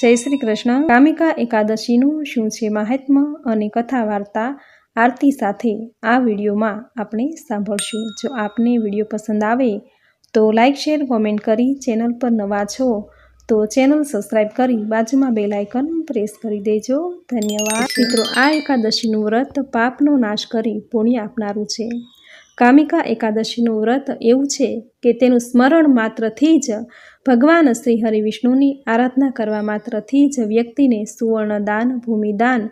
જય શ્રી કૃષ્ણ. કામિકા એકાદશીનું શું છે મહાત્મ્ય અને કથા વાર્તા આરતી સાથે આ વિડીયોમાં આપણે સાંભળશું. જો આપને વીડિયો પસંદ આવે તો લાઇક શેર, કોમેન્ટ કરી ચેનલ પર નવા છો તો ચેનલ સબસ્ક્રાઈબ કરી બાજુમાં બેલ આઇકન પ્રેસ કરી દેજો. ધન્યવાદ. મિત્રો, આ એકાદશીનું વ્રત પાપનો નાશ કરી પુણ્ય આપનારું છે. કામિકા એકાદશીનું વ્રત એવું છે કે તેનું સ્મરણ માત્રથી જ ભગવાન શ્રી હરિ વિષ્ણુની આરાધના કરવા માત્રથી જ વ્યક્તિને સુવર્ણ દાન ભૂમિદાન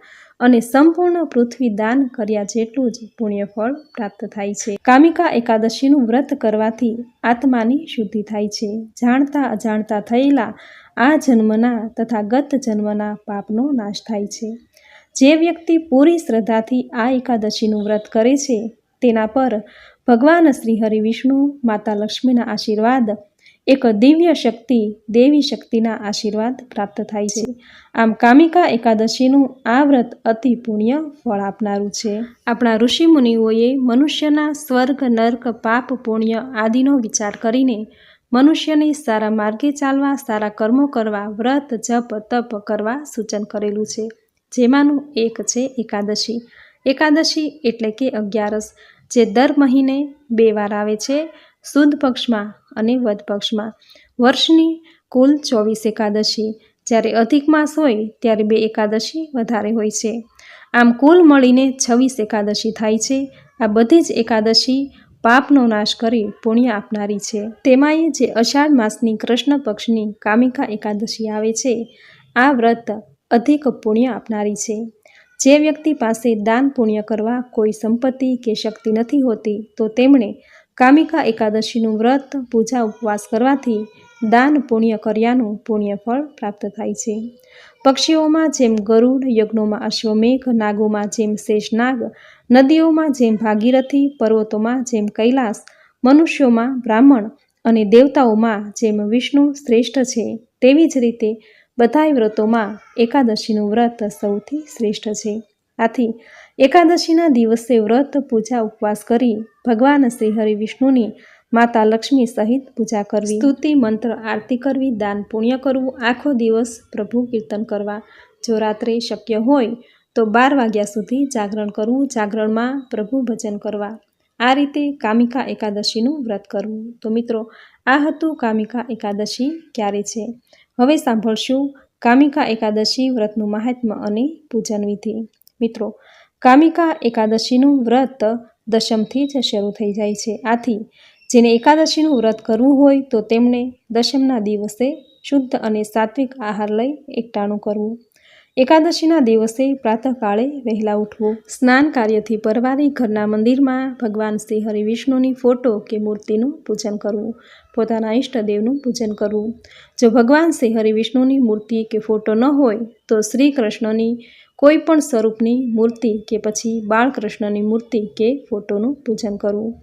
અને સંપૂર્ણ પૃથ્વી દાન કર્યા જેટલું જ પુણ્યફળ પ્રાપ્ત થાય છે. કામિકા એકાદશીનું વ્રત કરવાથી આત્માની શુદ્ધિ થાય છે. જાણતા અજાણતા થયેલા આ જન્મના તથા ગત જન્મના પાપનો નાશ થાય છે. જે વ્યક્તિ પૂરી શ્રદ્ધાથી આ એકાદશીનું વ્રત કરે છે તેના પર ભગવાન શ્રી હરિ વિષ્ણુ, માતા લક્ષ્મીના આશીર્વાદ, એક દિવ્ય શક્તિ, દેવી શક્તિના આશીર્વાદ પ્રાપ્ત થાય છે. આમ કામિકા એકાદશીનું આ વ્રત અતિ પુણ્ય ફળ આપનારું છે. આપણા ઋષિ મુનિઓએ મનુષ્યના સ્વર્ગ, નર્ક, પાપ, પુણ્ય આદિનો વિચાર કરીને મનુષ્યને સારા માર્ગે ચાલવા, સારા કર્મો કરવા, વ્રત, જપ, તપ કરવા સૂચન કરેલું છે. જેમાંનું એક છે એકાદશી. એકાદશી એટલે કે અગિયારસ. જે દર મહિને બે વાર આવે છે, સુદ પક્ષમાં અને વદ પક્ષમાં. વર્ષની કુલ ચોવીસ એકાદશી. જ્યારે અધિક માસ હોય, ત્યારે બે એકાદશી વધારે હોય છે. આમ કુલ મળીને છવ્વીસ એકાદશી થાય છે. આ બધી જ એકાદશી પાપનો નાશ કરી પુણ્ય આપનારી છે. તેમાંય જે અષાઢ માસની કૃષ્ણ પક્ષની કામિકા એકાદશી આવે છે, આ વ્રત અધિક પુણ્ય આપનારી છે. જે વ્યક્તિ પાસે દાન પુણ્ય કરવા કોઈ સંપત્તિ કે શક્તિ નથી હોતી, તો તેમણે કામિકા એકાદશીનું વ્રત, પૂજા, ઉપવાસ કરવાથી દાન પુણ્ય કર્યાનું પુણ્યફળ પ્રાપ્ત થાય છે. પક્ષીઓમાં જેમ ગરુડ, યજ્ઞોમાં અશ્વમેઘ, નાગોમાં જેમ શેષનાગ નદીઓમાં જેમ ભાગીરથી, પર્વતોમાં જેમ કૈલાસ, મનુષ્યોમાં બ્રાહ્મણ અને દેવતાઓમાં જેમ વિષ્ણુ શ્રેષ્ઠ છે, તેવી જ રીતે બધાય વ્રતોમાં એકાદશીનું વ્રત સૌથી શ્રેષ્ઠ છે. આથી એકાદશીના દિવસે વ્રત, પૂજા, ઉપવાસ કરી ભગવાન શ્રી હરિ વિષ્ણુની માતા લક્ષ્મી સહિત પૂજા કરવી. સ્તુતિ, મંત્ર, આરતી કરવી, દાન, પુણ્ય કરવું, આખો દિવસ પ્રભુ કીર્તન કરવા. જો રાત્રે શક્ય હોય તો બાર વાગ્યા સુધી જાગરણ કરવું, જાગરણમાં પ્રભુ ભજન કરવા. આ રીતે કામિકા એકાદશીનું વ્રત કરવું. તો મિત્રો, આ હતું કામિકા એકાદશી ક્યારે છે? હવે સાંભળશું કામિકા એકાદશી વ્રતનું મહાત્મ્ય અને પૂજન વિધિ. મિત્રો, કામિકા એકાદશીનું વ્રત દશમથી જ શરૂ થઈ જાય છે. આથી, જેને એકાદશીનું વ્રત કરવું હોય તો તેમણે દશમના દિવસે શુદ્ધ અને સાત્વિક આહાર લઈ એકટાણું કરવું. એકાદશીના દિવસે પ્રાતઃકાળે વહેલા ઉઠવું. સ્નાન કાર્યથી પરવારી ઘરના મંદિરમાં ભગવાન શ્રી હરિવિષ્ણુની ફોટો કે મૂર્તિનું પૂજન કરવું. પોતાના ઈષ્ટદેવનું પૂજન કરવું. જો ભગવાન શ્રી હરિવિષ્ણુની મૂર્તિ કે ફોટો ન હોય, તો શ્રી કૃષ્ણની કોઈ પણ સ્વરૂપની મૂર્તિ કે પછી બાળકૃષ્ણની મૂર્તિ કે ફોટોનું પૂજન કરવું.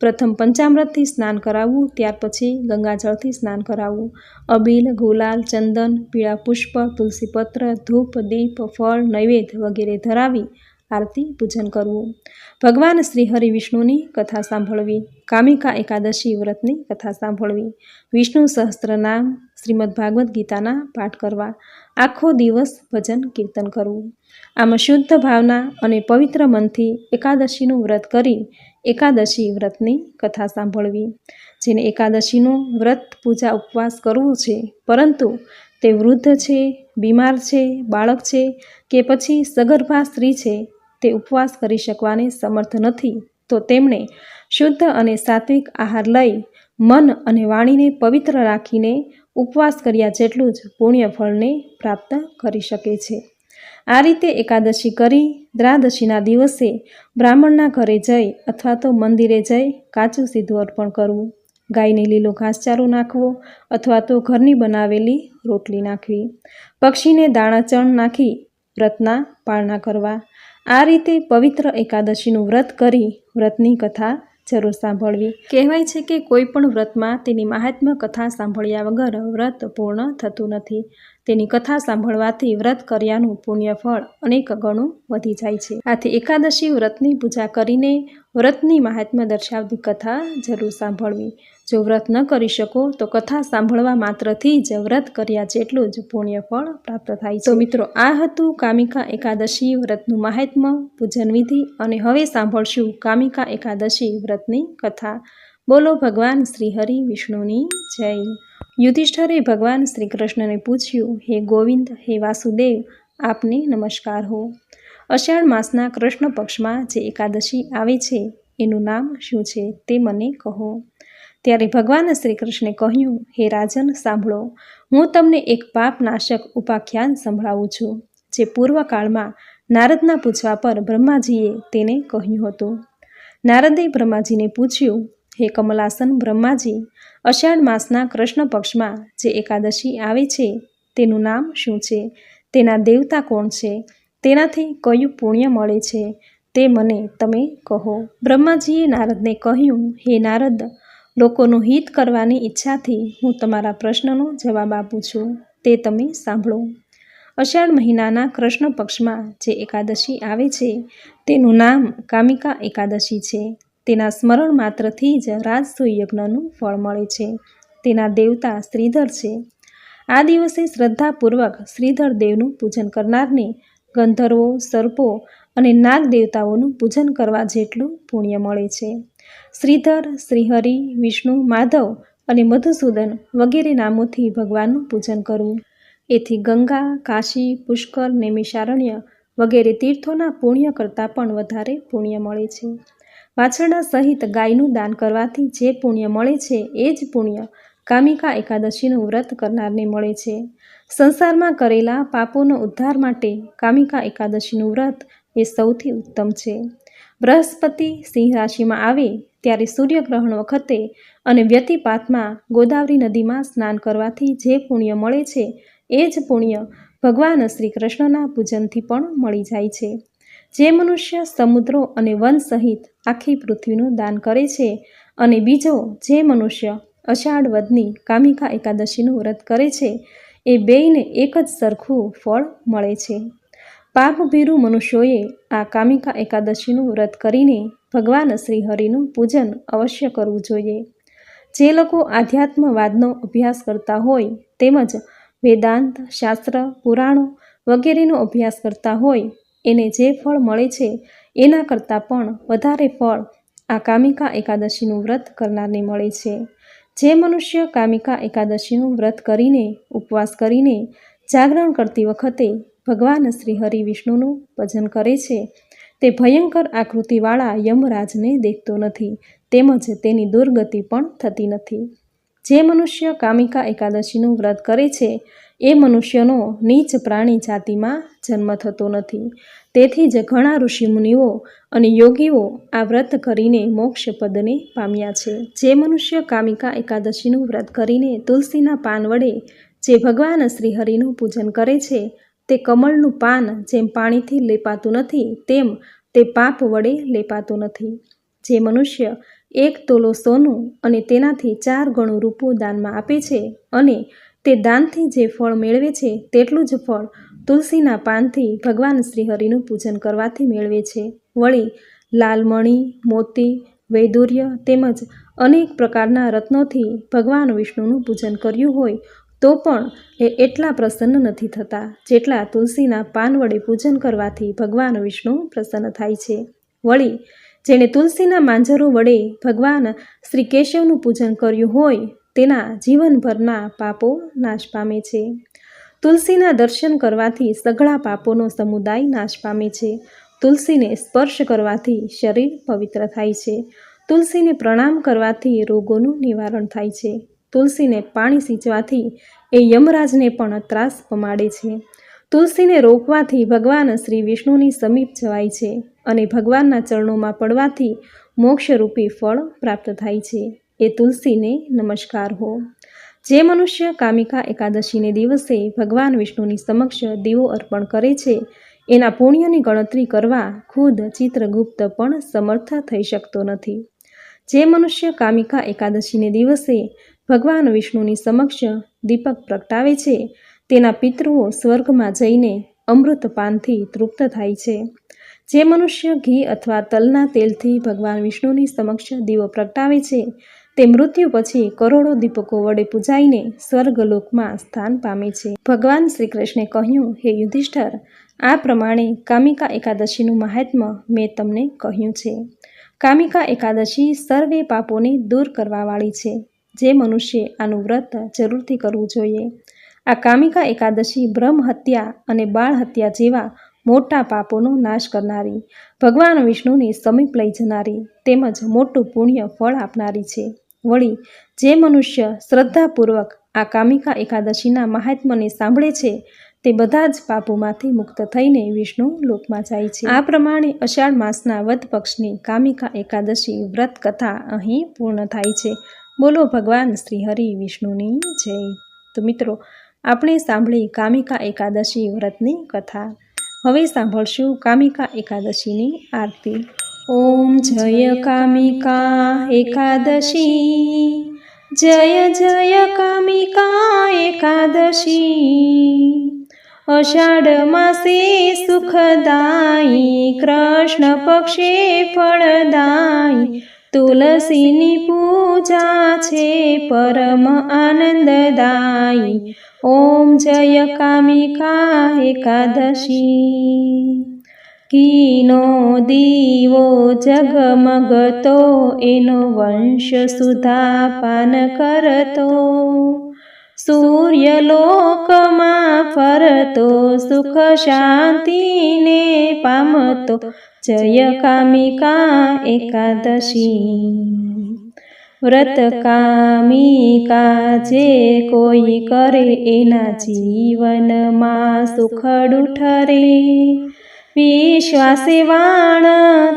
પ્રથમ પંચામૃતથી સ્નાન કરાવવું, ત્યાર પછી ગંગાજળથી સ્નાન કરાવવું. અબીલ, ગુલાલ, ચંદન, પીળા પુષ્પ, તુલસીપત્ર, ધૂપ, દીપ, ફળ, નૈવેદ્ય વગેરે ધરાવી આરતી પૂજન કરવું. ભગવાન શ્રી હરિ વિષ્ણુની કથા સાંભળવી. કામિકા એકાદશી વ્રતની કથા સાંભળવી. વિષ્ણુ સહસ્ત્રનામ શ્રીમદ ભાગવદ્ ગીતાના પાઠ કરવા. આખો દિવસ ભજન કીર્તન કરવું. આમ શુદ્ધ ભાવના અને પવિત્ર મનથી એકાદશીનું વ્રત કરી એકાદશી વ્રતની કથા સાંભળવી, જેને એકાદશીનું વ્રત પૂજા ઉપવાસ કરવો છે. પરંતુ તે વૃદ્ધ છે, બીમાર છે, બાળક છે કે પછી સગર્ભા સ્ત્રી છે, તે ઉપવાસ કરી શકવાને સમર્થ નથી. તો તેમણે શુદ્ધ અને સાત્વિક આહાર લઈ મન અને વાણીને પવિત્ર રાખીને ઉપવાસ કર્યા જેટલું જ પુણ્ય ફળને પ્રાપ્ત કરી શકે છે. આ રીતે એકાદશી કરી દ્રાદશીના દિવસે બ્રાહ્મણના ઘરે જઈ અથવા તો મંદિરે જઈ કાચું સીધું અર્પણ કરવું, ગાયને લીલો ઘાસચારો નાખવો અથવા તો ઘરની બનાવેલી રોટલી નાખવી, પક્ષીને દાણાચણ નાખી વ્રતના પાળના કરવા. આ રીતે પવિત્ર એકાદશીનું વ્રત કરી વ્રતની કથા જરૂર સાંભળવી. કહેવાય છે કે કોઈ પણ વ્રતમાં તેની મહાત્મ્ય કથા સાંભળ્યા વગર વ્રત પૂર્ણ થતું નથી. તેની કથા સાંભળવાથી વ્રત કર્યાનું પુણ્યફળ અનેક ગણું વધી જાય છે. આથી એકાદશી વ્રતની પૂજા કરીને વ્રતની મહાત્મ્ય દર્શાવતી કથા જરૂર સાંભળવી. જો વ્રત ન કરી શકો, તો કથા સાંભળવા માત્રથી જ વ્રત કર્યા જેટલું જ પુણ્યફળ પ્રાપ્ત થાય છે. મિત્રો, આ હતું કામિકા એકાદશી વ્રતનું મહાત્મ્ય પૂજન વિધિ અને હવે સાંભળશું કામિકા એકાદશી વ્રતની કથા. બોલો ભગવાન શ્રી હરિ વિષ્ણુની જય. યુધિષ્ઠરે ભગવાન શ્રી કૃષ્ણને પૂછ્યું, હે ગોવિંદ, હે વાસુદેવ, આપને નમસ્કાર હો. અષાઢ માસના કૃષ્ણ પક્ષમાં જે એકાદશી આવે છે, એનું નામ શું છે તે મને કહો. ત્યારે ભગવાન શ્રી કૃષ્ણે કહ્યું, હે રાજન, સાંભળો. હું તમને એક પાપનાશક ઉપાખ્યાન સંભળાવું છું, જે પૂર્વકાળમાં નારદના પૂછવા પર બ્રહ્માજીએ તેને કહ્યું હતું. નારદે બ્રહ્માજીને પૂછ્યું હે કમલાસન બ્રહ્માજી, અષાઢ માસના કૃષ્ણ પક્ષમાં જે એકાદશી આવે છે, તેનું નામ શું છે? તેના દેવતા કોણ છે? તેનાથી કયું પુણ્ય મળે છે? તે મને તમે કહો. બ્રહ્માજીએ નારદને કહ્યું, હે નારદ, લોકોનું હિત કરવાની ઈચ્છાથી હું તમારા પ્રશ્નનો જવાબ આપું છું. તે તમે સાંભળો. અષાઢ મહિનાના કૃષ્ણ પક્ષમાં જે એકાદશી આવે છે, તેનું નામ કામિકા એકાદશી છે. તેના સ્મરણ માત્રથી જ રાજસૂયજ્ઞનું ફળ મળે છે. તેના દેવતા શ્રીધર છે. આ દિવસે શ્રદ્ધાપૂર્વક શ્રીધર દેવનું પૂજન કરનારને ગંધર્વો, સર્પો અને નાગ દેવતાઓનું પૂજન કરવા જેટલું પુણ્ય મળે છે. શ્રીધર, શ્રીહરિ, વિષ્ણુ, માધવ અને મધુસૂદન વગેરે નામોથી ભગવાનનું પૂજન કરવું. એથી ગંગા, કાશી, પુષ્કર, નૈમિષારણ્ય વગેરે તીર્થોના પુણ્ય કરતાં પણ વધારે પુણ્ય મળે છે. વાછરડા સહિત ગાયનું દાન કરવાથી જે પુણ્ય મળે છે, એ જ પુણ્ય કામિકા એકાદશીનું વ્રત કરનારને મળે છે. સંસારમાં કરેલા પાપોનો ઉદ્ધાર માટે કામિકા એકાદશીનું વ્રત એ સૌથી ઉત્તમ છે. બૃહસ્પતિ સિંહ રાશિમાં આવે ત્યારે સૂર્યગ્રહણ વખતે અને વ્યતિપાતમાં ગોદાવરી નદીમાં સ્નાન કરવાથી જે પુણ્ય મળે છે, એ જ પુણ્ય ભગવાન શ્રી કૃષ્ણના પૂજનથી પણ મળી જાય છે. જે મનુષ્ય સમુદ્રો અને વન સહિત આખી પૃથ્વીનું દાન કરે છે અને બીજો જે મનુષ્ય અષાઢ વદની કામિકા એકાદશીનું વ્રત કરે છે, એ બેયને એક જ સરખું ફળ મળે છે. પાપભીરુ મનુષ્યોએ આ કામિકા એકાદશીનું વ્રત કરીને ભગવાન શ્રી હરિનું પૂજન અવશ્ય કરવું જોઈએ. જે લોકો આધ્યાત્મવાદનો અભ્યાસ કરતા હોય તેમજ વેદાંત, શાસ્ત્ર, પુરાણો વગેરેનો અભ્યાસ કરતા હોય, એને જે ફળ મળે છે એના કરતાં પણ વધારે ફળ આ કામિકા એકાદશીનું વ્રત કરનારને મળે છે. જે મનુષ્ય કામિકા એકાદશીનું વ્રત કરીને, ઉપવાસ કરીને જાગરણ કરતી વખતે ભગવાન શ્રી હરિ વિષ્ણુનું ભજન કરે છે, તે ભયંકર આકૃતિવાળા યમરાજને દેખતો નથી તેમજ તેની દુર્ગતિ પણ થતી નથી. જે મનુષ્ય કામિકા એકાદશીનું વ્રત કરે છે એ મનુષ્યનો નીચ પ્રાણી જાતિમાં જન્મ થતો નથી. તેથી જ ઘણા ઋષિમુનિઓ અને યોગીઓ આ વ્રત કરીને મોક્ષ પદને પામ્યા છે. જે મનુષ્ય કામિકા એકાદશીનું વ્રત કરીને તુલસીના પાન વડે જે ભગવાન શ્રીહરિનું પૂજન કરે છે, તે કમળનું પાન જેમ પાણીથી લેપાતું નથી, તેમ તે પાપ વડે લેપાતું નથી. જે મનુષ્ય એક તોલો સોનું અને તેનાથી ચાર ગણું રૂપું દાનમાં આપે છે અને તે દાનથી જે ફળ મેળવે છે, તેટલું જ ફળ તુલસીના પાનથી ભગવાન શ્રીહરિનું પૂજન કરવાથી મેળવે છે. વળી લાલમણી, મોતી, વૈદુર્ય તેમજ અનેક પ્રકારના રત્નોથી ભગવાન વિષ્ણુનું પૂજન કર્યું હોય, તો પણ એ એટલા પ્રસન્ન નથી થતા જેટલા તુલસીના પાન વડે પૂજન કરવાથી ભગવાન વિષ્ણુ પ્રસન્ન થાય છે. વળી જેણે તુલસીના માંજરો વડે ભગવાન શ્રી કેશવનું પૂજન કર્યું હોય તેના જીવનભરના પાપો નાશ પામે છે. તુલસીના દર્શન કરવાથી સઘળા પાપોનો સમુદાય નાશ પામે છે. તુલસીને સ્પર્શ કરવાથી શરીર પવિત્ર થાય છે. તુલસીને પ્રણામ કરવાથી રોગોનું નિવારણ થાય છે. તુલસીને પાણી સિંચવાથી એ યમરાજને પણ ત્રાસ પમાડે છે. તુલસીને રોકવાથી ભગવાન શ્રી વિષ્ણુની સમીપ જવાય છે અને ભગવાનના ચરણોમાં પડવાથી મોક્ષરૂપી ફળ પ્રાપ્ત થાય છે. એ તુલસીને નમસ્કાર હો. જે મનુષ્ય કામિકા એકાદશીને દિવસે ભગવાન વિષ્ણુની સમક્ષ દીવો અર્પણ કરે છે, એના પુણ્યની ગણતરી કરવા ખુદ ચિત્રગુપ્ત પણ સમર્થ થઈ શકતો નથી. જે મનુષ્ય કામિકા એકાદશીને દિવસે ભગવાન વિષ્ણુની સમક્ષ દીપક પ્રગટાવે છે, તેના પિતૃઓ સ્વર્ગમાં જઈને અમૃતપાનથી તૃપ્ત થાય છે. જે મનુષ્ય ઘી અથવા તલના તેલથી ભગવાન વિષ્ણુની સમક્ષ દીવો પ્રગટાવે છે તે મૃત્યુ પછી કરોડો દીપકો વડે પૂજાઈને સ્વર્ગલોકમાં સ્થાન પામે છે. ભગવાન શ્રી કૃષ્ણે કહ્યું, હે યુધિષ્ઠર, આ પ્રમાણે કામિકા એકાદશીનું મહાત્મ્ય મેં તમને કહ્યું છે. કામિકા એકાદશી સર્વે પાપોને દૂર કરવાવાળી છે. જે મનુષ્ય આનું વ્રત જરૂરથી કરવું જોઈએ. આ કામિકા એકાદશી બ્રહ્મ હત્યા અને બાળ હત્યા જેવા મોટા પાપોનો નાશ કરનારી, ભગવાન વિષ્ણુની સમીપ લઈ જનારી તેમજ મોટું પુણ્ય ફળ આપનારી છે. વળી જે મનુષ્ય શ્રદ્ધાપૂર્વક આ કામિકા એકાદશીના મહાત્મ્યને સાંભળે છે, તે બધા જ પાપોમાંથી મુક્ત થઈને વિષ્ણુ લોકમાં જાય છે. આ પ્રમાણે અષાઢ માસના વધ પક્ષની કામિકા એકાદશી વ્રત કથા અહીં પૂર્ણ થાય છે. બોલો ભગવાન શ્રી હરિ વિષ્ણુની જય. તો મિત્રો, આપણે સાંભળી કામિકા એકાદશી વ્રતની કથા. હવે સાંભળશું કામિકા એકાદશીની આરતી. ઓમ જય કામિકા એકાદશી. જય જય કામિકા એકાદશી. અષાઢ માસે સુખદાયી, કૃષ્ણ પક્ષે ફળદાયી, તુલસીની પૂજા છે પરમ આનંદદાયી. ઓમ જય કામિકા એકાદશી. કીનો દીવો જગમગતો, એનો વંશ સુધા પાન કરતો. સૂર્યલોકમાં ફરતો, સુખ શાંતિને પામતો, જય કામિકા એકાદશી. વ્રત કામિકા જે કોઈ કરે, એના જીવનમાં સુખડું ઠરે વિશ્વાસે વાણ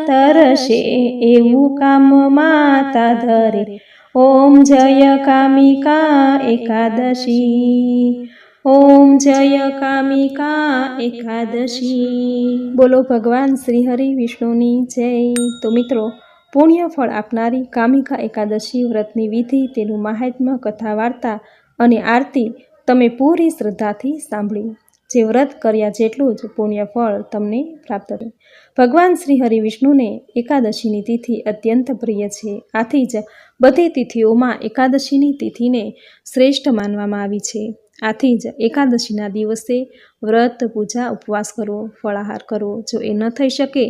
તરશે એવું કામ માતા ધરે. ઓમ જય કામિકા એકાદશી. ઓમ જય કામિકા એકાદશી. બોલો ભગવાન શ્રી હરિ વિષ્ણુની જય. તો મિત્રો, પુણ્ય ફળ આપનારી કામિકા એકાદશી વ્રતની વિધિ, તેનું મહાત્મ્ય કથા વાર્તા અને આરતી તમે પૂરી શ્રદ્ધાથી સાંભળી જે વ્રત કર્યા જેટલું જ પુણ્ય ફળ તમને પ્રાપ્ત થયું. ભગવાન શ્રી હરિ વિષ્ણુને એકાદશીની તિથિ અત્યંત પ્રિય છે. આથી જ બધી તિથિઓમાં એકાદશીની તિથિને શ્રેષ્ઠ માનવામાં આવી છે. આથી જ એકાદશીના દિવસે વ્રત, પૂજા, ઉપવાસ કરવો ફળાહાર કરવો જો એ ન થઈ શકે,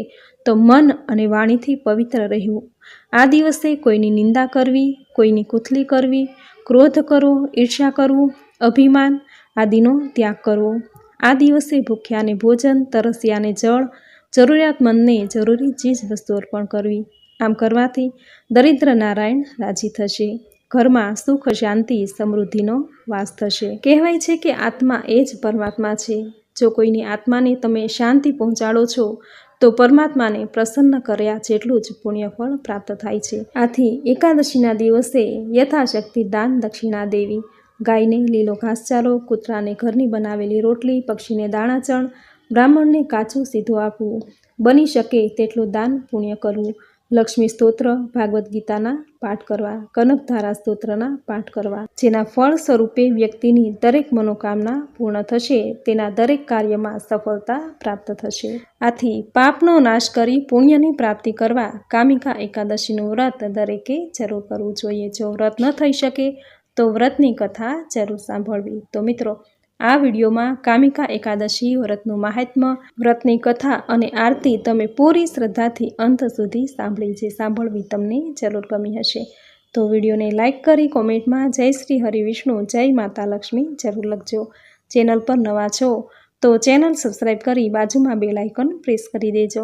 તો મન અને વાણીથી પવિત્ર રહેવું. આ દિવસે કોઈની નિંદા કરવી, કોઈની કુથલી કરવી, ક્રોધ કરવો ઈર્ષ્યા કરવું, અભિમાન આદિનો ત્યાગ કરવો. આ દિવસે ભૂખ્યાને ભોજન, તરસ્યાને જળ જરૂરિયાતમંદને જરૂરી ચીજ વસ્તુ અર્પણ કરવી. આમ કરવાથી દરિદ્ર નારાયણ રાજી થશે. ઘરમાં સુખ, શાંતિ, સમૃદ્ધિનો વાસ થશે. કહેવાય છે કે આત્મા એ જ પરમાત્મા છે. જો કોઈની આત્માને તમે શાંતિ પહોંચાડો છો, તો પરમાત્માને પ્રસન્ન કર્યા જેટલું જ પુણ્યફળ પ્રાપ્ત થાય છે. આથી એકાદશીના દિવસે યથાશક્તિ દાન દક્ષિણા દેવી. ગાયને લીલો ઘાસચારો કૂતરાને ઘરની બનાવેલી રોટલી, પક્ષીને દાણાચણ બ્રાહ્મણને કાચું સીધું આપવું, બની શકે તેટલું દાન પુણ્ય કરવું. લક્ષ્મી સ્તોત્ર, ભાગવદ્ ગીતાના પાઠ કરવા કનકધારા સ્તોત્રના પાઠ કરવા. જેના ફળ સ્વરૂપે વ્યક્તિની દરેક મનોકામના પૂર્ણ થશે, તેના દરેક કાર્યમાં સફળતા પ્રાપ્ત થશે. આથી પાપનો નાશ કરી પુણ્યની પ્રાપ્તિ કરવા કામિકા એકાદશીનું વ્રત દરેકે જરૂર કરવું જોઈએ. જો વ્રત ન થઈ શકે તો વ્રતની કથા જરૂર સાંભળવી. તો મિત્રો, આ વિડીયોમાં કામિકા એકાદશી વ્રતનું મહાત્મ્ય, વ્રતની કથા અને આરતી તમે પૂરી શ્રદ્ધાથી અંત સુધી સાંભળી છે સાંભળવી તમને જરૂર ગમી હશે. તો વિડીયોને લાઇક કરી કોમેન્ટમાં જય શ્રી હરિ વિષ્ણુ, જય માતા લક્ષ્મી જરૂર લખજો. ચેનલ પર નવા છો તો ચેનલ સબસ્ક્રાઈબ કરી બાજુમાં બે આઇકન પ્રેસ કરી દેજો.